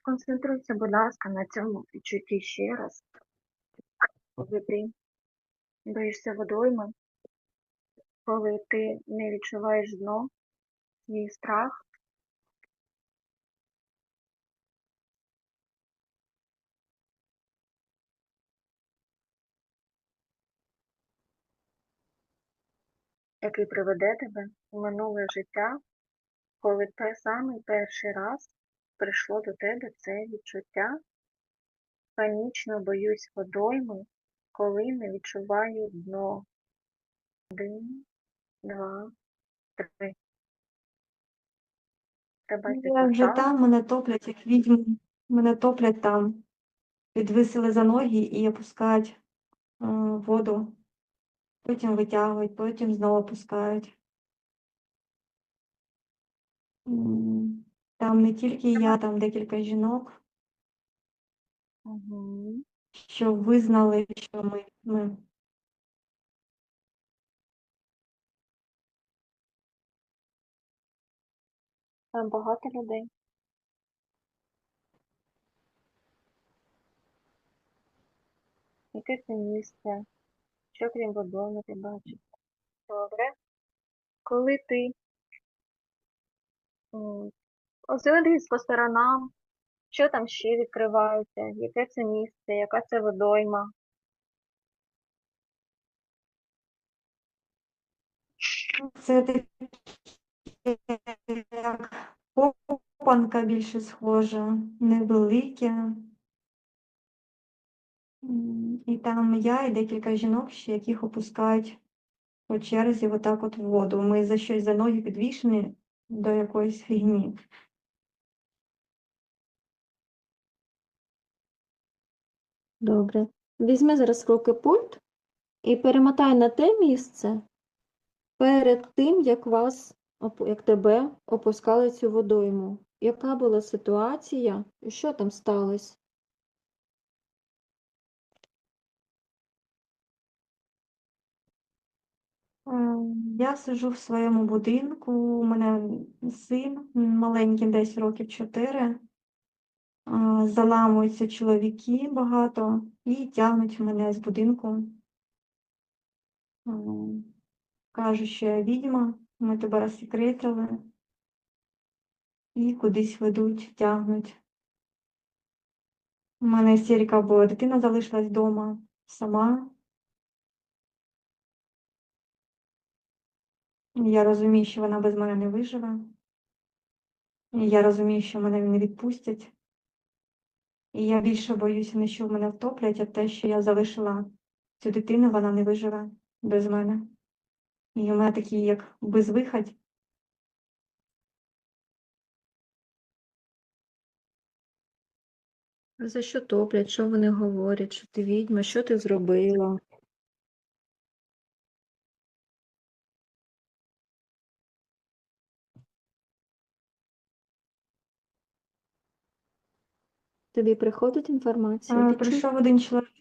Сконцентруйся, будь ласка, на цьому відчутті ще раз. Коли боїшся водойми, коли ти не відчуваєш дно, свій страх, який приведе тебе у минуле життя, коли те самий перший раз прийшло до тебе це відчуття. Панічно боюсь водойми, коли не відчуваю дно. Один, два, три. Тебе Я вже там, мене топлять, як відьму, мене топлять там, підвисили за ноги і опускають е, воду. Потім витягують, потім знову опускають. Там не тільки я, там декілька жінок, Угу. що визнали, що ми, ми Там багато людей. Яке це місце? Що крім водойми ти бачиш? Добре. Коли ти м, озирнись по сторонам, що там ще відкривається, яке це місце, яка це водойма? це як копанка більше схожа, невелике. І там я і декілька жінок ще, яких опускають по черзі отак от воду. Ми за щось за ноги підвішені до якоїсь фігні. Добре. Візьми зараз в руки пульт і перемотай на те місце перед тим, як вас, як тебе опускали цю водойму. Яка була ситуація? і Що там сталося? Е, Я сиджу в своєму будинку, у мене син маленький, десь років 4. Заламуються чоловіки багато і тягнуть мене з будинку. Кажуть, що я відьма, ми тебе розсекретили. І кудись ведуть, тягнуть. У мене істерика була, дитина залишилась вдома сама. Я розумію, що вона без мене не виживе. Я розумію, що мене не відпустять. І я більше боюся не що в мене втоплять, а те, що я залишила цю дитину, вона не виживе без мене. І у мене такий як безвихідь. За що топлять? Що вони говорять? Що ти відьма? Що ти зробила? Тобі приходить інформація? Е? Прийшов один чоловік,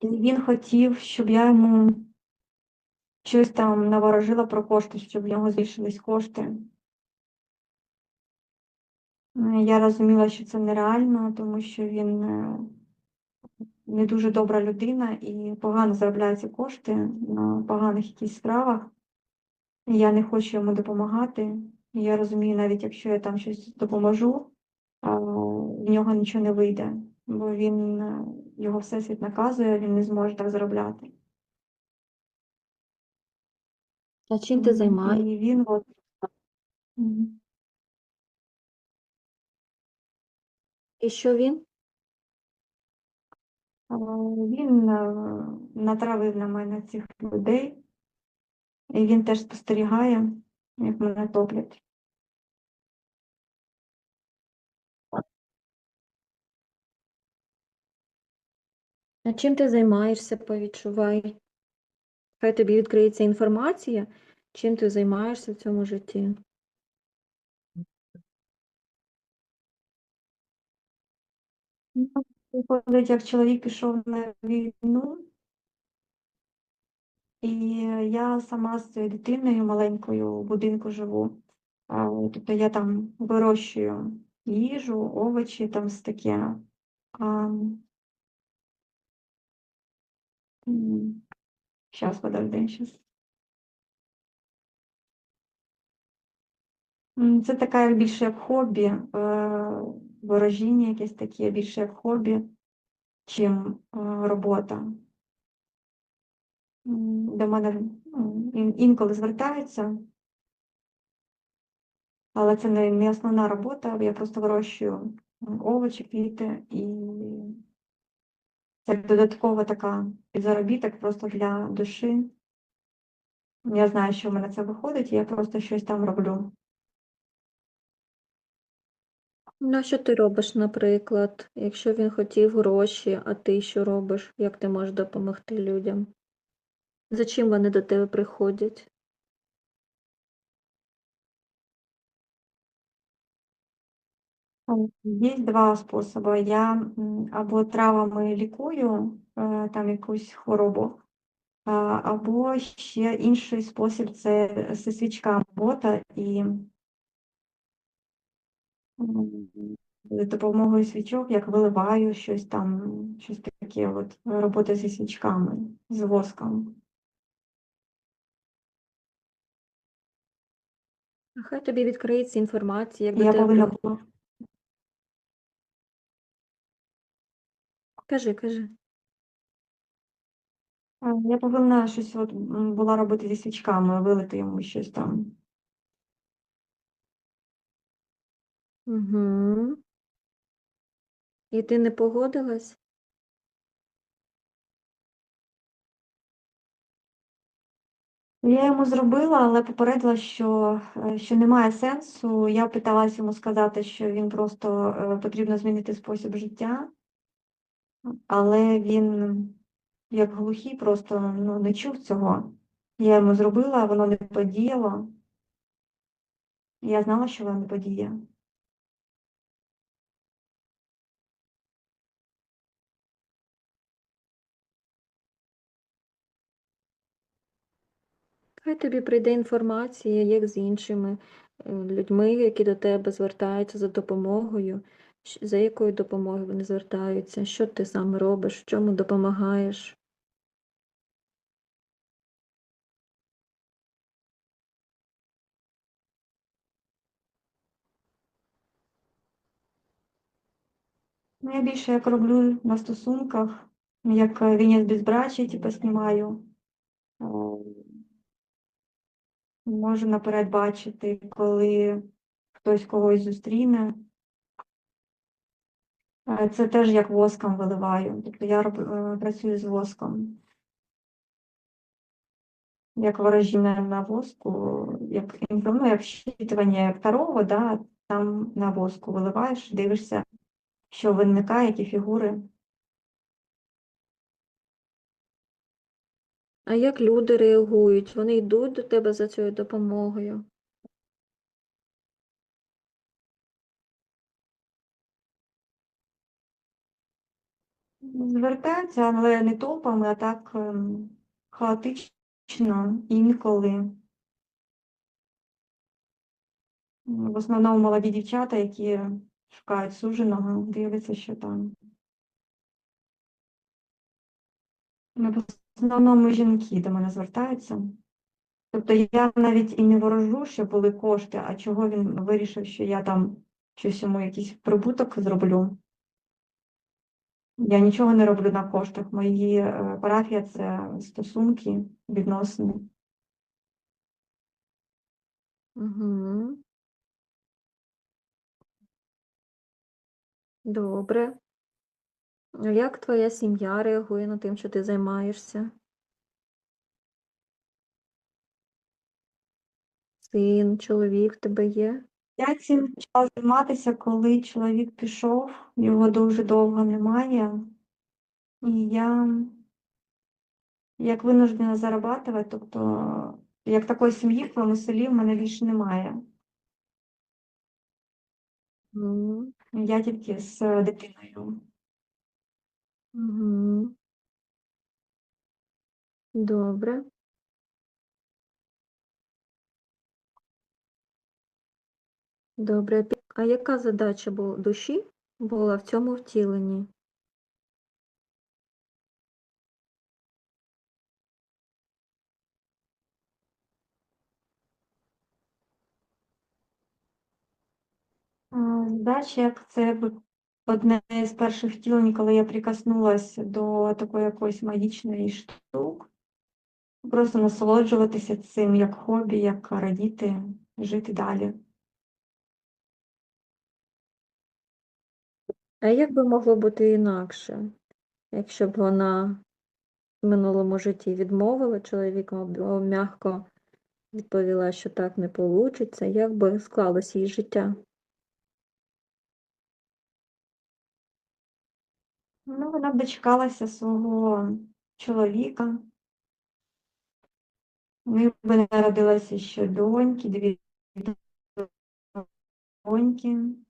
і він хотів, щоб я йому щось там наворожила про кошти, щоб в нього збільшились кошти. Е, Я розуміла, що це нереально, тому що він е, не дуже добра людина і погано заробляє ці кошти на поганих якісь справах. Я не хочу йому допомагати. Я розумію, навіть якщо я там щось допоможу, в нього нічого не вийде, бо він е, його всесвіт наказує, він не зможе так заробляти. А чим ти займаєшся? І він от. І що він? Він е, натравив на мене цих людей, і він теж спостерігає, як мене топлять. А чим ти займаєшся, повідчувай? Хай тобі відкриється інформація, чим ти займаєшся в цьому житті. Ну, Виходить, як чоловік пішов на війну, і я сама з цією дитиною маленькою в будинку живу. Тобто я там вирощую їжу, овочі, там все таке. Сейчас, подожди, сейчас. Це таке більше як хобі, е, ворожіння якесь таке, більше як хобі, чим е, робота. До мене інколи звертаються, але це не основна робота, я просто вирощую овочі, квіти і це додаткова така підзаробіток просто для душі. Я знаю, що в мене це виходить, і я просто щось там роблю. Ну, що ти робиш, наприклад, якщо він хотів гроші, а ти що робиш? Як ти можеш допомогти людям? За чим вони до тебе приходять? Є два способи. Я або травами лікую е, там якусь хворобу, або ще інший спосіб це зі свічками робота і за допомогою свічок, як виливаю щось там, щось таке, от робота зі свічками, з воском. Хай тобі відкриється інформація, як до Я тебе повинна була Кажи, кажи. я повинна щось от була робити зі свічками, вилити йому щось там. Угу. І ти не погодилась? Я йому зробила, але попередила, що, е, що немає сенсу. Я питалась йому сказати, що він просто е, потрібно змінити спосіб життя, але він, як глухий, просто ну, не чув цього. Я йому зробила, а воно не подіяло. Я знала, що воно не подіє. Хай тобі прийде інформація, як з іншими е, людьми, які до тебе звертаються за допомогою. За якою допомогою вони звертаються? Що ти саме робиш? В чому допомагаєш? Ну, я більше як роблю на стосунках, як е, вінець безбрачя, типу, знімаю. Е, Можу наперед бачити, коли хтось когось зустріне. Е, Це теж як воском виливаю. Тобто я роб, е, працюю з воском. Як ворожіння на воску, як, ну, як щитування як тарово, да, там на воску виливаєш, дивишся, що виникає, які фігури. А як люди реагують? Вони йдуть до тебе за цією допомогою? Звертаються, але не толпами, а так ем, хаотично, інколи. В основному молоді дівчата, які шукають суженого, дивляться, що там. Ну, В основному жінки до мене звертаються. Тобто я навіть і не ворожу, що були кошти, а чого він вирішив, що я там щось йому якийсь прибуток зроблю. Я нічого не роблю на коштах. Мої е, парафія це стосунки, відносини. Угу. Добре. Як твоя сім'я реагує на тим, що ти займаєшся? Син, чоловік в тебе є? Я цим почала займатися, коли чоловік пішов, його дуже довго немає. І я як винуждена зарабатувати, тобто як такої сім'ї в своєму селі в мене більше немає. Мгм. Я тільки з дитиною. Добре. Добре. А яка задача бу- душі була в цьому втіленні? Задача, як це одне з перших втілень, коли я прикоснулася до такої якоїсь магічної штук. Просто насолоджуватися цим як хобі, як радіти, жити далі. А як би могло бути інакше, якщо б вона в минулому житті відмовила чоловіка або м'яко відповіла, що так не получиться, як би склалось її життя? Ну, вона дочекалася свого чоловіка. У них би народилося ще доньки, дві доньки.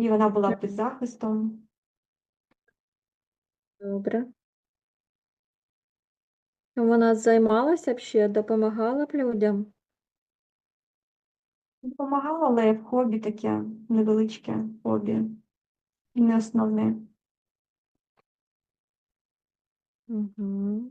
І вона була під захистом. Добре. Вона займалася б ще, допомагала б людям? Допомагала, але як хобі таке невеличке хобі. і Не основне. Угу.